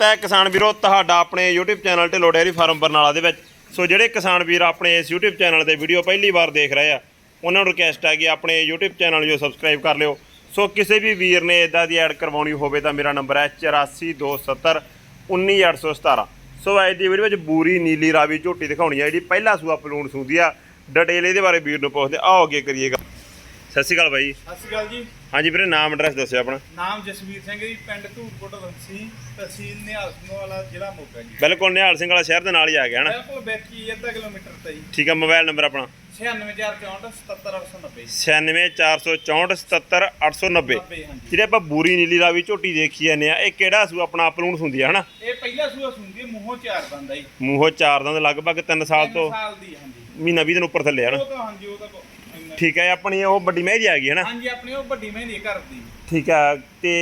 ਸਵਾਗਤ ਹੈ ਕਿਸਾਨ ਵੀਰੋ, ਤੁਹਾਡਾ ਆਪਣੇ YouTube channel Dhillon dairy farm Barnala ਦੇ ਵਿੱਚ। ਸੋ ਜਿਹੜੇ ਕਿਸਾਨ ਵੀਰ ਆਪਣੇ ਇਸ YouTube ਚੈਨਲ ਤੇ ਵੀਡੀਓ ਪਹਿਲੀ ਵਾਰ ਦੇਖ ਰਹੇ ਆ, ਉਹਨਾਂ ਨੂੰ ਰਿਕਵੈਸਟ ਹੈ ਕਿ ਆਪਣੇ YouTube ਚੈਨਲ ਨੂੰ ਸਬਸਕ੍ਰਾਈਬ ਕਰ ਲਿਓ। ਸੋ ਕਿਸੇ ਵੀ ਵੀਰ ਨੇ ਇਦਾਂ ਦੀ ਐਡ ਕਰਵਾਉਣੀ ਹੋਵੇ ਤਾਂ ਮੇਰਾ ਨੰਬਰ ਹੈ 8427 19817 ਸੋ ਅੱਜ ਦੀ ਵੀਡੀਓ ਵਿੱਚ ਬੂਰੀ, ਨੀਲੀ ਰਾਵੀ ਝੋਟੀ ਦਿਖਾਉਣੀ ਹੈ ਜਿਹੜੀ ਪਹਿਲਾ ਸੂਆ ਪਲੂਣ ਸੂਦੀ ਆ। ਡਿਟੇਲ ਇਹਦੇ ਬਾਰੇ ਵੀਰ ਨੂੰ ਪੁੱਛਦੇ ਆਓ ਅੱਗੇ ਕਰੀਏਗਾ ਸਤਿ ਸ਼੍ਰੀ ਅਕਾਲ ਬਾਈ। ਸਤਿ ਸ਼੍ਰੀ ਅਕਾਲ ਜੀ। ਹਾਂਜੀ ਵੀਰੇ ਨਾਮ ਐਡਰੈਸ ਦੱਸਿਓ ਆਪਣਾ। ਨਾਮ ਜਸਵੀਰ ਸਿੰਘ ਜੀ ਪਿੰਡ ਧੂਰਕੋਟ ਵੰਸੀ ਤਹਿਸੀਲ ਨਿਹਾਲ ਸਿੰਘ ਵਾਲਾ ਜ਼ਿਲ੍ਹਾ ਮੋਗਾ ਜੀ। ਬਿਲਕੁਲ ਨਿਹਾਲ ਸਿੰਘ ਵਾਲਾ ਸ਼ਹਿਰ ਦੇ ਨਾਲ ਹੀ ਆ ਗਿਆ ਹਨਾ ਬਿਲਕੁਲ ਬੈਠੀ ਅੱਧਾ ਕਿਲੋਮੀਟਰ ਤੇ ਜੀ। ਠੀਕ ਆ ਮੋਬਾਈਲ ਨੰਬਰ ਆਪਣਾ? 96464 77890 964477890 90 ਹਾਂਜੀ। ਜਿਹੜੇ ਆਪਾਂ ਬੂਰੀ ਨੀਲੀ ਰਾਵੀ ਝੋਟੀ ਦੇਖੀ ਜਾਂਦੇ ਆ ਇਹ ਕਿਹੜਾ ਸੂ ਆਪਣਾ ਪਲੂਣ ਹੁੰਦੀ ਆ ਹਨਾ? ਇਹ ਪਹਿਲਾ ਸੂਆ ਸੁਣਦੀ ਮੂੰਹੋਂ ਚਾਰ ਦੰਦਾ ਜੀ। ਮੂੰਹੋਂ ਚਾਰ ਦੰਦ ਲਗਭਗ 3 ਸਾਲ ਤੋਂ ਸਾਲ ਦੀ ਹਾਂਜੀ। ਮਹੀਨਾ 20 ਦਿਨ ਉੱਪਰ ਥੱਲੇ ਆ ਹਨਾ? ਉਹ ਤਾਂ ਹਾਂਜੀ ਉਹ ਤਾਂ ਠੀਕ ਹੈ ਆਪਣੀ ਉਹ ਵੱਡੀ ਮਹਿੰਦੀ ਆ ਗਈ ਹਨਾ ਹਾਂਜੀ ਆਪਣੀ ਉਹ ਵੱਡੀ ਮਹਿੰਦੀ ਘਰ ਦੀ। ਠੀਕ ਆ ਤੇ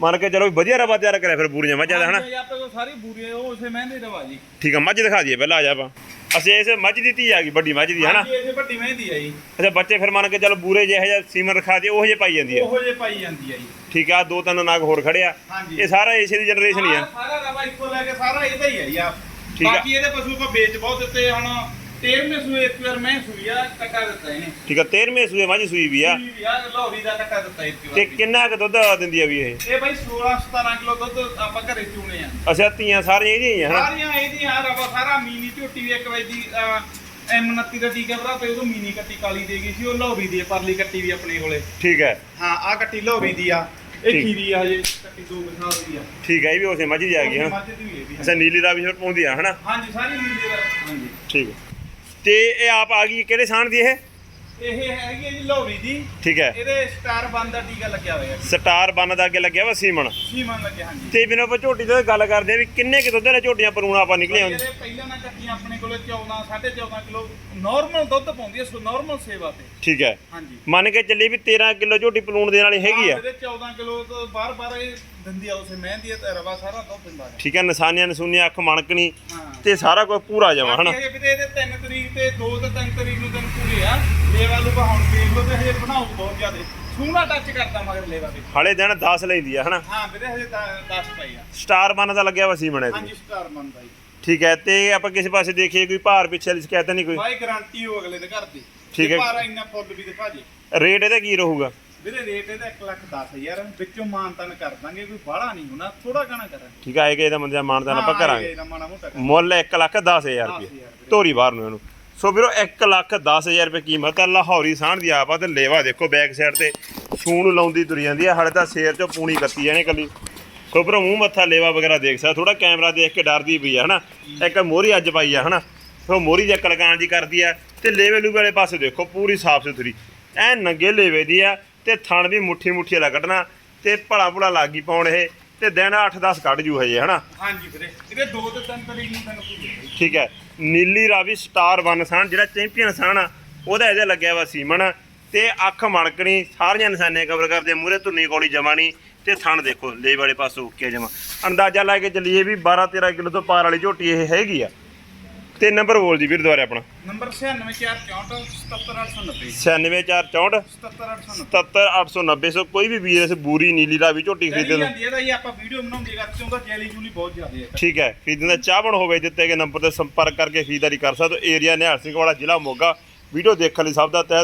ਮੰਨ ਕੇ ਚਲੋ ਵੀ ਵਧੀਆ ਰਵਾ ਤਿਆਰ ਕਰਿਆ ਫਿਰ ਬੂਰੀਆਂ ਮੱਝਾਂ ਦਾ ਹਨਾ ਹਾਂਜੀ, ਆਪਣੇ ਕੋਲ ਸਾਰੀ ਬੂਰੀ ਉਹ ਉਸੇ ਮਹਿੰਦੀ ਰਵਾ ਜੀ। ਠੀਕ ਆ ਮੱਝ ਦਿਖਾ ਦਈਏ ਪਹਿਲਾਂ ਆ ਜਾ ਆਪਾਂ। ਅਸੀਂ ਇਸ ਮੱਝ ਦੀ ਧੀ ਆ ਗਈ ਵੱਡੀ ਮੱਝ ਦੀ ਹਨਾ ਹਾਂਜੀ ਇਹ ਵੱਡੀ ਮਹਿੰਦੀ ਆ ਜੀ। ਅੱਛਾ ਬੱਚੇ ਫਿਰ ਮੰਨ ਕੇ ਚਲੋ ਬੂਰੇ ਜਿਹੇ ਜਿਹਾ ਸੀਮਨ ਰਖਾ ਦੇ ਉਹ ਜਿਹੇ ਪਾਈ ਜਾਂਦੀ ਆ। ਉਹੋ ਜੇ ਪਾਈ ਜਾਂਦੀ ਆ ਜੀ। ਠੀਕ ਆ ਦੋ ਤਿੰਨ ਨਾਗ ਹੋਰ ਖੜੇ ਆ। ਹਾਂਜੀ। ਇਹ ਸਾਰਾ ਇਸੇ ਦੀ ਜਨਰੇਸ਼ਨ ਹੀ ਆ। ਸਾਰਾ ਰਵਾ ਇੱਕੋ ਲੈ ਕੇ ਸਾਰਾ ਇਹਦਾ ਹੀ ਹੈ ਜੀ ਆ ਠੀਕ ਆ। ਬਾਕੀ ਇਹਦੇ ਪਸ਼ੂ ਕੋ ਵੇਚ ਬਹੁਤ ਦਿੱਤੇ ਹੁਣ। 13ਵੇਂ ਸੂਏ ਇੱਕ ਵਾਰ ਮੈਂ ਸੂਈ ਆ ਕੱਟਾ ਦਿੱਤਾ ਇਹਨੇ। ਠੀਕ ਆ 13ਵੇਂ ਸੂਏ ਮੱਝ ਸੂਈ ਵੀ ਆ। ਸੂਈ ਵੀ ਆ ਲਾਹੌਰੀ ਦਾ ਕੱਟਾ ਦਿੱਤਾ ਇੱਕ ਵਾਰ। ਤੇ। ਕਿੰਨਾ ਕੁ ਦੁੱਧ ਦਿੰਦੀ ਆ ਵੀ ਇਹ? ਇਹ ਬਾਈ 16 17 ਕਿਲੋ ਦੁੱਧ ਆਪਾਂ ਘਰੇ ਚੂਣੇ ਆ। ਅੱਛਾ ਧੀਆਂ ਸਾਰੀਆਂ ਇਹਦੀਆਂ ਹੀ ਆ ਹਨਾ? ਸਾਰੀਆਂ ਇਹਦੀਆਂ ਰਵਾ ਸਾਰਾ ਮੀਨੀ ਝੋਟੀ ਵੀ ਇੱਕ ਵਾਰ ਦੀ ਐਮ 29 ਦਾ ਟੀਕਾ ਭਰਾ ਤੇ ਉਦੋਂ ਮੀਨੀ ਕੱਟੀ ਕਾਲੀ ਦੇ ਗਈ ਸੀ ਉਹ ਲਾਹੌਰੀ ਦੀ ਆ, ਪਰਲੀ ਕੱਟੀ ਵੀ ਆਪਣੇ ਕੋਲੇ। ਠੀਕ ਹੈ ਹਾਂ ਆ ਕੱਟੀ ਲਾਹੌਰੀ ਦੀ ਆ। ਇਹ ਠੀਕ। ਖੀਰੀ ਆ ਹਜੇ ਕੱਟੀ ਦੋ ਸਾਲ ਦੀ ਆ। ਠੀਕ ਹੈ ਇਹ ਵੀ ਉਸੇ ਮੱਝ ਦੀ ਆ ਗਈ ਹਨਾ? ਮੱਝ ਦੀ ਵੀ ਇਹ ਵੀ ਅੱਛਾ ਨੀਲੀ ਦਾ ਵੀ ਫਿਰ ਪਾਉਂਦੀ ਆ ਹਨਾ? ਹਾਂਜੀ ਸਾਰੀ ਨੀਲੀ ਦਾ ਹਾਂਜੀ ਠੀਕ ਹੈ ਤੇ ਇਹ ਆਪ ਆ ਗਈ ਕਿਹੜੇ ਸਾਣ ਦੀ ਇਹ? ਇਹ ਹੈਗੀ ਹੈ ਜੀ ਲੋਹਰੀ ਦੀ। ਠੀਕ ਹੈ। ਇਹਦੇ ਸਟਾਰ ਬੰਦ ਦਾ ਟੀਕਾ ਲੱਗਿਆ ਹੋਇਆ ਜੀ। ਸਟਾਰ ਬੰਨ ਦਾ ਅੱਗੇ ਲੱਗਿਆ ਵਾ ਸੀਮਨ? ਸੀਮਨ ਲੱਗਿਆ ਹਾਂਜੀ। ਤੇ ਬਿਨਾਂ ਆਪਾਂ ਝੋਟੀ ਦੀ ਗੱਲ ਕਰਦੇ ਆ ਵੀ ਕਿੰਨੇ ਕਿ ਦੁੱਧ ਵਾਲੇ ਝੋਟੀਆਂ ਪਰੂਣਾ ਆਪਾਂ ਨਿਕਲੇ ਹੁੰਦੇ ਇਹਦੇ ਪਹਿਲਾਂ ਨਾ ਕੱਟੀਆਂ ਆਪਣੇ ਕੋਲੇ 14 14.5 ਕਿਲੋ ਨਾਰਮਲ ਦੁੱਧ ਪਾਉਂਦੀ ਹੈ ਸੋ ਨਾਰਮਲ ਸੇਵਾ ਤੇ। ਠੀਕ ਹੈ। ਹਾਂਜੀ। ਮੰਨ ਕੇ ਚੱਲੀ ਵੀ 13 ਕਿਲੋ ਝੋਟੀ ਪਲੂਣ ਦੇਣ ਵਾਲੀ ਹੈਗੀ ਆ। ਇਹਦੇ 14 ਕਿਲੋ ਤੋਂ ਬਾਰ ਬਾਰ ਇਹ ਦਿੰਦੀ ਆ ਉਸੇ ਮਹਿੰਦੀ ਹੈ ਤੇ ਰਵਾ ਸਾਰਾ ਦੁੱਧ ਦਿੰਦਾ ਹੈ ਠੀਕ ਹੈ ਨਿਸ਼ਾਨੀਆਂ ਨਸੂਨੀਆਂ ਅੱਖ ਮਣਕਣੀ ਹਾਂ। ਤੇ ਸਾਰਾ ਕੁਝ ਪੂਰਾ ਜਾਵਾ ਹਨਾ? ਬਾਕੀ ਹਜੇ ਵੀ ਇਹਦੇ 3 ਤਰੀਕ ਤੇ 2 ਤੇ 3 ਤਰੀਕ ਨੂੰ ਦਿਨ ਪੂਰੇ ਆ। ਲੇਵਾ ਨੂੰ ਹੁਣ ਦੇਖ ਲਓ ਤੇ ਹਜੇ ਬਣਾਉ ਬਹੁਤ ਜ਼ਿਆਦੇ। ਸੂਣਾ ਟੱਚ ਕਰਦਾ ਮਗਰ ਲੇਵਾ ਤੇ। ਹਲੇ ਦਿਨ 10 ਲੈਂਦੀ ਆ ਹਨਾ? ਹਾਂ ਵੀਰੇ ਹਜੇ 10 ਪਈ ਆ। ਸਟਾਰ ਬੰਨ ਦਾ ਲੱਗਿਆ ਵਾ ਸੀਮਨ ਇਹਦੀ। ਹਾਂਜੀ ਸਟਾਰ ਮੰਨਦਾ ਜੀ। ਠੀਕ ਹੈ ਤੇ ਆਪਾਂ ਕਿਸੇ ਪਾਸੇ ਦੇਖੀਏ ਕੋਈ ਭਾਰ ਪਿੱਛੇ ਵਾਲੀ ਸ਼ਿਕਾਇਤ ਨਹੀਂ ਕੋਈ? ਬਾਈ ਗਾਰੰਟੀ ਹੋ ਅਗਲੇ ਦੇ ਘਰ ਦੀ। ਠੀਕ ਹੈ। ਪਰ ਇੰਨਾ ਫੁੱਲ ਵੀ ਦਿਖਾ ਜੇ। ਰੇਟ ਇਹਦਾ ਕੀ ਰਹੂਗਾ? ਵੀਰੇ ਰੇਟ ਇਹਦਾ 1 ਲੱਖ 10000 ਵਿੱਚੋਂ ਮਾਨਤਨ ਕਰ ਦਾਂਗੇ ਕੋਈ ਬਾਹਲਾ ਨਹੀਂ ਹੋਣਾ। ਥੋੜਾ ਘਣਾ ਕਰਾਂਗੇ। ਠੀਕ ਇਹ ਕਿ ਇਹਦਾ ਬੰਦਾ ਮਾਨਦਾਨ ਆਪਾਂ ਹਾਂ, ਕਰਾਂਗੇ। ਮੁੱਲ 1 ਲੱਖ 10000 10,000 ਰੁਪਏ। ਰੁਪਏ। ਧੋਰੀ ਬਾਹਰ ਨੂੰ ਇਹਨੂੰ। ਸੋ ਵੀਰੋ 1 ਲੱਖ 10000 ਰੁਪਏ ਕੀਮਤ ਹੈ ਲਾਹੌਰੀ ਸਾਂਢ ਦੀ ਆਪ ਆ, ਤੇ ਲੇਵਾ ਦੇਖੋ ਬੈਕ ਸਾਈਡ ਤੇ। ਸੂਣ ਨੂੰ ਲਾਉਂਦੀ ਤੁਰੀ ਜਾਂਦੀ ਆ, ਹਲੇ ਤਾਂ ਸ਼ੇਰ ਚੋਂ ਪੂਣੀ ਕੱਤੀ ਜਾਣੇ ਕੱਲੀ ਸੋ ਵੀਰੋ, ਮੂੰਹ ਮੱਥਾ ਲੇਵਾ ਵਗੈਰਾ ਦੇਖ ਸਕਦਾ ਥੋੜਾ ਕੈਮਰਾ ਦੇਖ ਕੇ ਡਰਦੀ ਪਈ ਆ, ਹਨਾ? ਇੱਕ ਮੋਰੀ ਅੱਜ ਪਾਈ ਆ, ਹਨਾ? ਸੋ ਮੋਰੀ ਦੇ ਕਲਕਾਨ ਜੀ ਕਰਦੀ ਆ, ਤੇ ਲੇਵੇ ਲੂਵੇ ਵਾਲੇ ਪਾਸੇ ਦੇਖੋ, ਪੂਰੀ ਸਾਫ਼ ਸੁਥਰੀ। ਐ ਨੰਗੇ ਲੇਵੇ ਦੀ ਆ, ਤੇ ਥਣ ਵੀ ਮੁੱਠੀ ਮੁੱਠੀ ਵਾਲਾ ਕੱਢਣਾ, ਤੇ ਭਲਾ ਭੁਲਾ ਲੱਗੀ ਪਾਉਣ ਇਹ। ਤੇ ਦਿਨ 8-10 ਕੱਢ ਜੂ ਹਜੇ ਹਨਾ? ਹਾਂਜੀ ਵੀਰੇ। ਇਹਦੇ 2 ਤੇ 3 ਤਰੀਕ ਨੂੰ ਪੂਰੇ ਬਾਈ। ਠੀਕ ਹੈ। ਨੀਲੀ ਰਾਵੀ ਸਟਾਰ ਵਨ ਸਾਨ ਜਿਹੜਾ ਚੈਂਪੀਅਨ ਸਾਨ ਆ ਉਹਦਾ ਇਹਦੇ ਲੱਗਿਆ ਵਾ ਸੀਮਨ। ਤੇ ਅੱਖ ਮਣਕਣੀ ਸਾਰੀਆਂ ਨਿਸ਼ਾਨੇ ਕਵਰ ਕਰਦੇ ਮੂਰੇ ਧੁੰਨੀ ਕੋਲੀ ਜਮਾਣੀ ਤੇ ਥਣ ਦੇਖੋ ਲੇ ਵਾਲੇ ਪਾਸੋਂ ਓਕੇ ਜਮਾ। ਅੰਦਾਜ਼ਾ ਲਾ ਕੇ ਚੱਲੀਏ ਵੀ 12 13 ਕਿਲੋ ਤੋਂ ਪਾਰ ਵਾਲੀ ਝੋਟੀ ਇਹ ਹੈਗੀ ਆ। ਤੇ ਨੰਬਰ ਬੋਲ ਜੀ ਵੀਰ ਦੁਆਰੇ ਆਪਣਾ। ਨੰਬਰ 96464 77890 96464 77890 77890 ਸੋ ਕੋਈ ਵੀ ਵੀਰ ਇਸ ਬੂਰੀ ਨੀਲੀ ਰਾਵੀ ਝੋਟੀ ਖਰੀਦਣ ਇਹਦਾ ਹੀ ਆਪਾਂ ਵੀਡੀਓ ਬਣਾਉਂਦੇ ਕਰ ਕਿਉਂਕਿ ਜੈਲੀ ਜੂਲੀ ਬਹੁਤ ਜ਼ਿਆਦਾ ਹੈ। ਠੀਕ ਹੈ ਖਰੀਦਣ ਦਾ ਚਾਹਵਣ ਹੋਵੇ ਦਿੱਤੇ ਗਏ ਨੰਬਰ ਤੇ ਸੰਪਰਕ ਕਰਕੇ ਖਰੀਦਦਾਰੀ ਕਰ ਸਕਦੇ ਹੋ। ਏਰੀਆ ਨਿਹਾਲ ਸਿੰਘ ਵਾਲਾ ਜ਼ਿਲ੍ਹਾ ਮੋਗਾ। ਵੀਡੀਓ ਦੇਖਣ ਲਈ ਸਭ ਦਾ ਤਹਿ